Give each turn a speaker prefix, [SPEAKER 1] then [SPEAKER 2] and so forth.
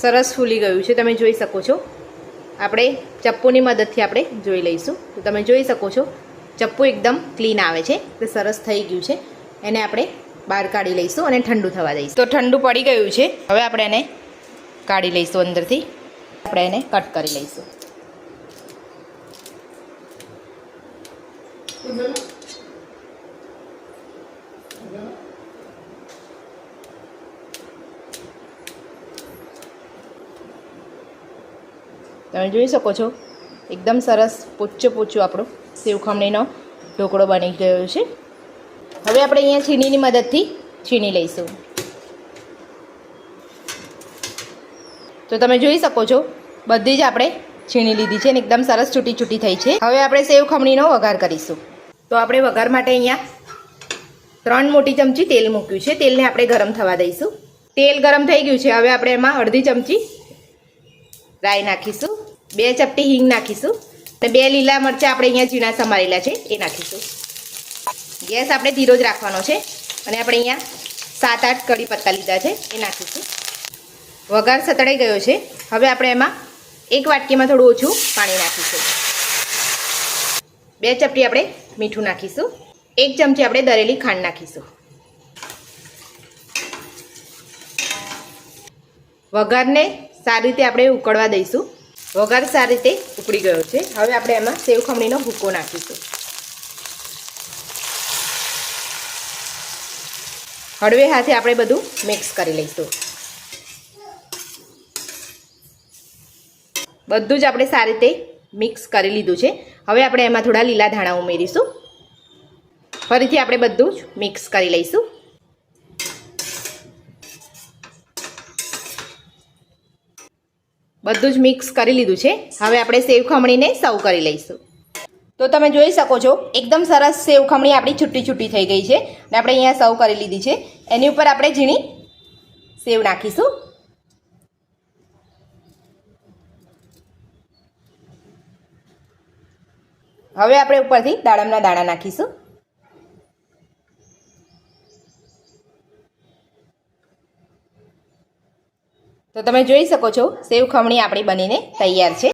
[SPEAKER 1] સરસ ફૂલી ગયું છે, તમે જોઈ શકો છો. આપણે ચપ્પુની મદદથી આપણે જોઈ લઈશું. તો તમે જોઈ શકો છો, ચપ્પુ એકદમ ક્લીન આવે છે તે સરસ થઈ ગયું છે. એને આપણે બહાર કાઢી લઈશું અને ઠંડુ થવા દઈશું. તો ઠંડુ પડી ગયું છે, હવે આપણે એને કાઢી લઈશું અંદરથી. આપણે એને કટ કરી લઈશું. તમે જોઈ શકો છો, એકદમ સરસ પોચું પોચું આપણો સેવ ઢોકળો બની ગયો છે. હવે આપણે અહીંયા છીણીની મદદથી છીણી લઈશું. તો તમે જોઈ શકો છો, બધી જ આપણે છીણી લીધી છે અને એકદમ સરસ છૂટી છૂટી થઈ છે. હવે આપણે સેવ ખમણીનો વઘાર કરીશું. તો આપણે વઘાર માટે અહીંયા ત્રણ મોટી ચમચી તેલ મૂક્યું છે. તેલને આપણે ગરમ થવા દઈશું. તેલ ગરમ થઈ ગયું છે. હવે આપણે એમાં અડધી ચમચી રાઈ નાખીશું. બે ચપટી હિંગ નાખીશું. અને બે લીલા મરચાં આપણે અહીંયા ઝીણા સમારેલા છે, એ નાખીશું. ગેસ આપણે ધીરો જ રાખવાનો છે. અને આપણે અહીંયા સાત આઠ કડી પત્તા લીધા છે, એ નાખીશું. વઘાર સતળાઈ ગયો છે. હવે આપણે એમાં એક વાટકીમાં થોડું ઓછું પાણી નાખીશું. બે ચપટી આપણે મીઠું નાખીશું. એક ચમચી આપણે દરેલી ખાંડ નાખીશું. વઘારને સારી રીતે આપણે ઉકળવા દઈશું. વઘાર સારી રીતે ઉકળી ગયો છે. હવે આપણે એમાં સેવ ખમણીનો ભૂકો નાખીશું. હળવે હાથે આપણે બધું મિક્સ કરી લઈશું. બધું જ આપણે સારી રીતે મિક્સ કરી લીધું છે. હવે આપણે એમાં થોડા લીલા ધાણા ઉમેરીશું. ફરીથી આપણે બધું જ મિક્સ કરી લઈશું. બધું જ મિક્સ કરી લીધું છે. હવે આપણે સેવ ખમણીને સર્વ કરી લઈશું. તો તમે જોઈ શકો છો, એકદમ સરસ સેવ ખમણી આપણી છૂટી છૂટી થઈ ગઈ છે અને આપણે અહીંયા સર્વ કરી લીધી છે. એની ઉપર આપણે ઝીણી સેવ નાખીશું. હવે આપણે ઉપરથી દાડમના દાણા નાખીશું. તો તમે જોઈ શકો છો સેવ ખમણી આપણી બનીને તૈયાર છે.